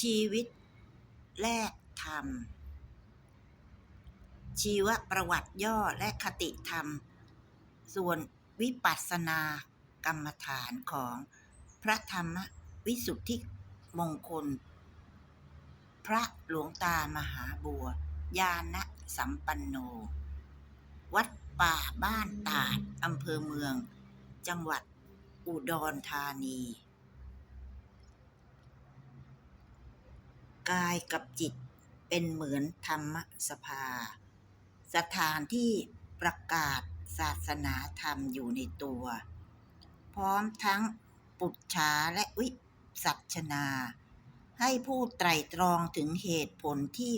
ชีวิตแลกธรรม ชีวประวัติย่อและคติธรรม ส่วนวิปัสสนากรรมฐานของพระธรรมวิสุทธิมงคล พระหลวงตามหาบัว ญาณสัมปันโน วัดป่าบ้านตาดอำเภอเมือง จังหวัดอุดรธานี กายกับจิตเป็นเหมือนธรรมสภา สถานที่ประกาศศาสนาธรรมอยู่ในตัว พร้อมทั้งปุจฉาและวิสัชนา ให้ผู้ไตรตรองถึงเหตุผลที่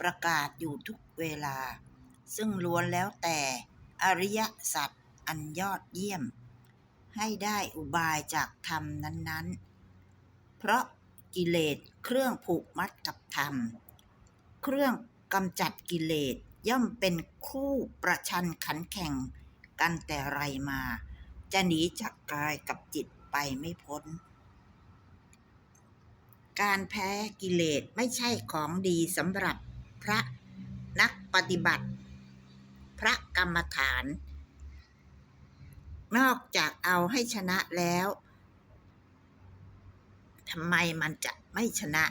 ประกาศอยู่ทุกเวลา ซึ่งล้วนแล้วแต่อริยสัจอันยอดเยี่ยม ให้ได้อุบายจากธรรมนั้นๆ เพราะ กิเลส เครื่องผูกมัดกับธรรม เครื่องกำจัดกิเลสย่อมเป็นคู่ประชันขันแข่งกันแต่ไรมา จะหนีจากกายกับจิตไปไม่พ้น การแพ้กิเลสไม่ใช่ของดีสำหรับพระนักปฏิบัติ พระกรรมฐาน นอกจากเอาให้ชนะแล้ว ทำไมมันจะไม่ชนะ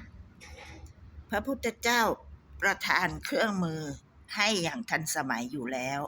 พระพุทธเจ้าประทานเครื่องมือให้อย่างทันสมัยอยู่แล้ว